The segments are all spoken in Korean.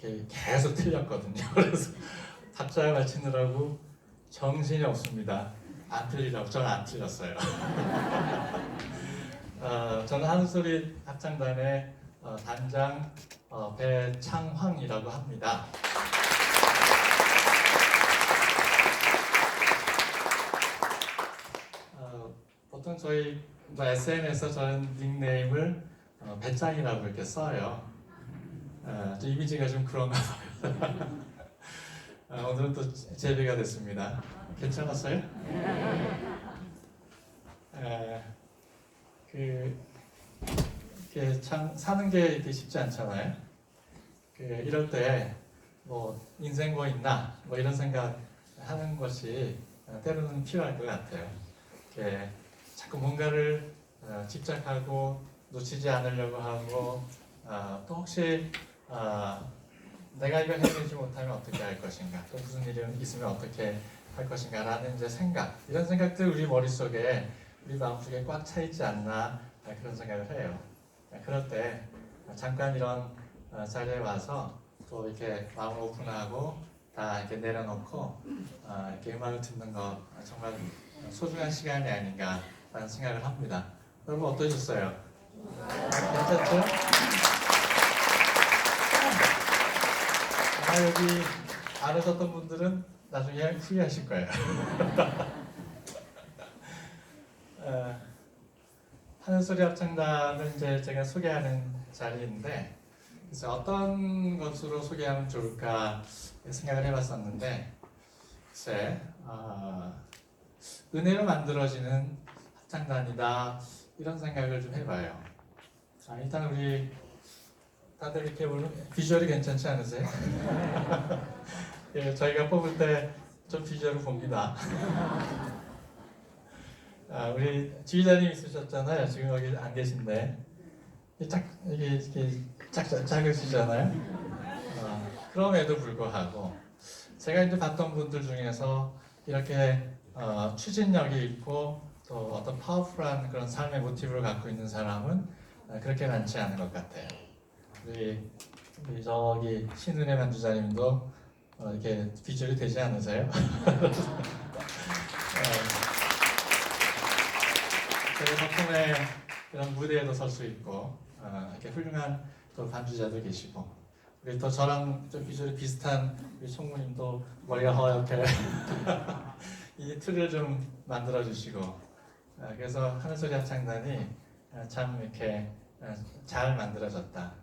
이렇게 계속 틀렸거든요. 그래서 답장을 맞히느라고 정신이 없습니다. 안 틀리라고 저는 안 틀렸어요. 어, 저는 한소리 합창단의 어, 단장 어, 배창황이라고 합니다. 어, 보통 저희 뭐 SNS에서 저는 닉네임을 어, 배짱이라고 이렇게 써요. 어, 좀 이미지가 좀 그런가 봐요. 어, 오늘은 또 제비가 됐습니다. 괜찮았어요? 에, 그, 참 사는 게 이렇게 쉽지 않잖아요. 그 이럴 때 뭐 인생 뭐 있나 뭐 이런 생각 하는 것이 어, 때로는 필요할 것 같아요. 이렇게 자꾸 뭔가를 어, 집착하고 놓치지 않으려고 하고 어, 또 혹시 어, 내가 이걸 해내지 못하면 어떻게 할 것인가 또 무슨 일이 있으면 어떻게 할 것인가라는 이제 생각 이런 생각들 우리 머릿속에 우리 마음속에 꽉 차 있지 않나 아, 그런 생각을 해요. 아, 그럴 때 잠깐 이런 어, 자리에 와서 또 이렇게 마음 오픈하고 다 이렇게 내려놓고 어, 이렇게 음악을 듣는 거 정말 소중한 시간이 아닌가라는 생각을 합니다. 여러분 어떠셨어요? 괜찮죠? 아마 여기 안 오셨던 분들은 나중에 후회하실 거예요. 어, 하늘소리 합창단을 이제 제가 소개하는 자리인데 그래서 어떤 것으로 소개하면 좋을까 생각을 해봤었는데 글쎄 아, 은혜로 만들어지는 합창단이다 이런 생각을 좀 해봐요. 자, 일단 우리 다들 이렇게 보면 비주얼이 괜찮지 않으세요? 예, 저희가 뽑을 때 좀 비주얼을 봅니다. 아, 우리 지휘자님 있으셨잖아요. 지금 여기 안 계신데 이짝 이게 이렇게 짝 작으시잖아요. 어, 그럼에도 불구하고 제가 이제 봤던 분들 중에서 이렇게 어, 추진력이 있고 또 어떤 파워풀한 그런 삶의 모티브를 갖고 있는 사람은 어, 그렇게 많지 않은 것 같아요. 우리, 우리 저기 신은혜 만주자님도 어, 이렇게 비주얼이 되지 않으세요? 어, 제가 덕분에 이런 무대에도 설 수 있고 어, 이렇게 훌륭한 또 반주자도 계시고 우리 또 저랑 좀 비주얼이 비슷한 우리 총무님도 머리가 허옇게 이 틀을 좀 만들어 주시고 어, 그래서 하늘소리 합창단이 어, 참 이렇게 어, 잘 만들어졌다.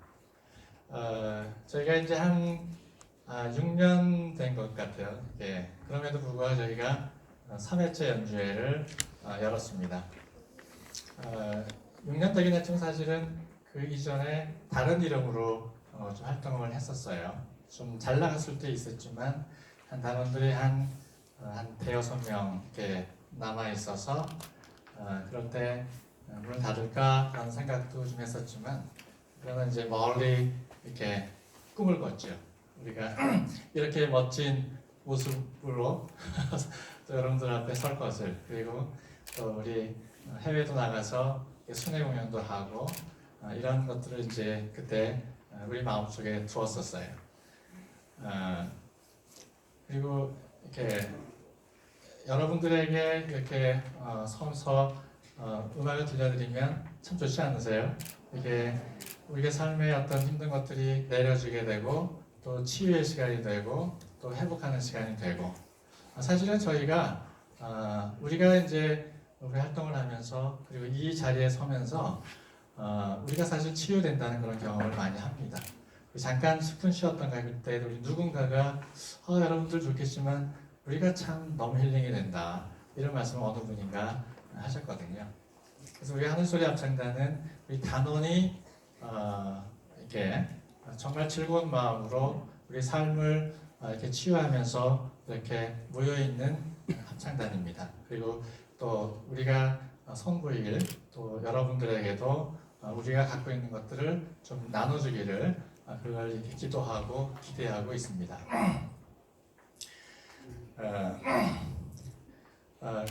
어, 저희가 이제 한 아, 6년 된 것 같아요. 예. 그럼에도 불구하고 저희가 3회째 연주회를 어, 열었습니다. 어, 6년 되긴 했지만 사실은 그 이전에 다른 이름으로 어, 좀 활동을 했었어요. 좀 잘 나갔을 때 있었지만 한 단원들이 한, 어, 한 대여섯 명 이렇게 남아 있어서 어, 그럴 때 어, 문을 닫을까라는 생각도 좀 했었지만 그러면 이제 멀리 이렇게 꿈을 꿨죠. 우리가 이렇게 멋진 모습으로 또 여러분들 앞에 설 것을 그리고 또 우리 해외도 나가서 순회 공연도 하고 어, 이런 것들을 이제 그때 어, 우리 마음속에 두었었어요. 어, 그리고 이렇게 여러분들에게 이렇게 어, 서서 어, 음악을 들려드리면 참 좋지 않으세요? 이게 우리의 삶의 어떤 힘든 것들이 내려지게 되고 또 치유의 시간이 되고 또 회복하는 시간이 되고 어, 사실은 저희가 어, 우리가 이제 우리 활동을 하면서 그리고 이 자리에 서면서 어, 우리가 사실 치유된다는 그런 경험을 많이 합니다. 잠깐 10분 쉬었던가 그때 우리 누군가가 어, 여러분들 좋겠지만 우리가 참 너무 힐링이 된다 이런 말씀을 어느 분인가 하셨거든요. 그래서 우리 하늘소리 합창단은 우리 단원이 어, 이렇게 정말 즐거운 마음으로 우리 삶을 어, 이렇게 치유하면서 이렇게 모여 있는 합창단입니다. 그리고 또 우리가 선보이길 또 여러분들에게도 어, 우리가 갖고 있는 것들을 좀 나눠주기를 어, 그걸 이렇게 기도하고 기대하고 있습니다.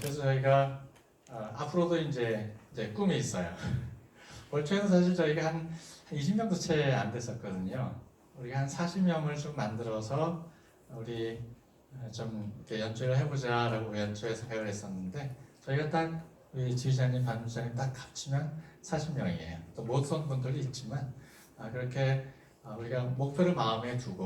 그래서 저희가 어, 앞으로도 이제, 이제 꿈이 있어요. 월초에는 사실 저희가 한, 한 20명도 채 안 됐었거든요. 우리가 한 40명을 좀 만들어서 우리 어, 좀 이렇게 연주를 해보자라고 연초에 생각을 했었는데 저희가 딱 우리 지휘자님, 반주자님 딱 합치면 40명이에요. 또못온 분들이 있지만 아, 그렇게 아, 우리가 목표를 마음에 두고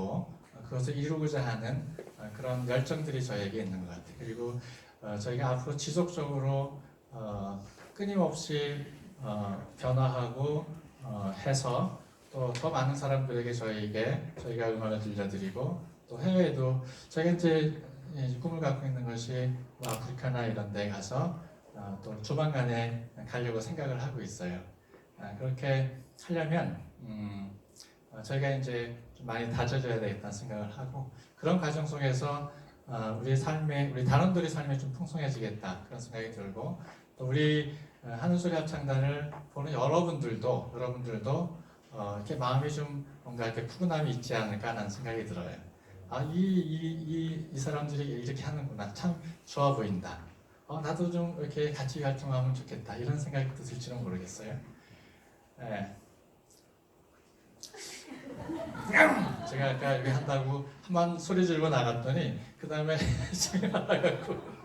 어, 그것을 이루고자 하는 어, 그런 열정들이 저에게 있는 것 같아요. 그리고 어, 저희가 앞으로 지속적으로 어, 끊임없이 어, 변화하고 어, 해서 또 더 많은 사람들에게 저희에게 저희가 음악을 들려드리고 또 해외에도 저희가 이제 이 꿈을 갖고 있는 것이 뭐 아프리카나 이런 데 가서 어, 또 조만간에 가려고 생각을 하고 있어요. 아, 그렇게 하려면 음, 어, 저희가 이제 좀 많이 다져져야 되겠다는 생각을 하고 그런 과정 속에서 어, 우리 삶에 우리 단원들의 삶이 좀 풍성해지겠다 그런 생각이 들고 또 우리 어, 하늘소리 합창단을 보는 여러분들도 여러분들도 어, 이렇게 마음이 좀 뭔가 이렇게 푸근함이 있지 않을까라는 생각이 들어요. 아, 이, 이, 이, 이 사람들이 이렇게 하는구나. 참 좋아 보인다. 어, 나도 좀 이렇게 같이 활동하면 좋겠다. 이런 생각이 들지는 모르겠어요. 예. 제가 아까 여기 한다고 한 번 소리 지르고 나갔더니 그 다음에 지금 나가고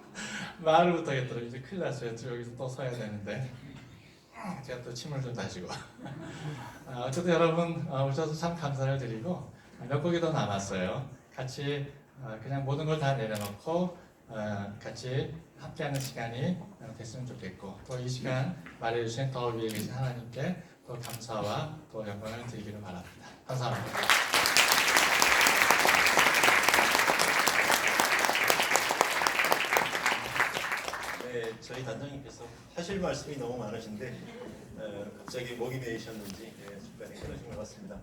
말을 못하겠더라고요. 이제 큰일 났어요. 저 여기서 또 서야 되는데 제가 또 침을 좀 다시고 아, 어쨌든 여러분 어, 오셔서 참 감사를 드리고 몇 곡이 더 남았어요. 같이 어, 그냥 모든 걸 다 내려놓고 어, 같이 함께하는 시간이 어, 됐으면 좋겠고 또 이 시간 말해주신 더 위에 계신 하나님께 또 감사와 또 영광을 드리기를 바랍니다. 감사합니다. 네, 저희 단장님께서 하실 말씀이 너무 많으신데 어, 갑자기 목이 메이셨는지 예, 중간에 끊어진 것 같습니다.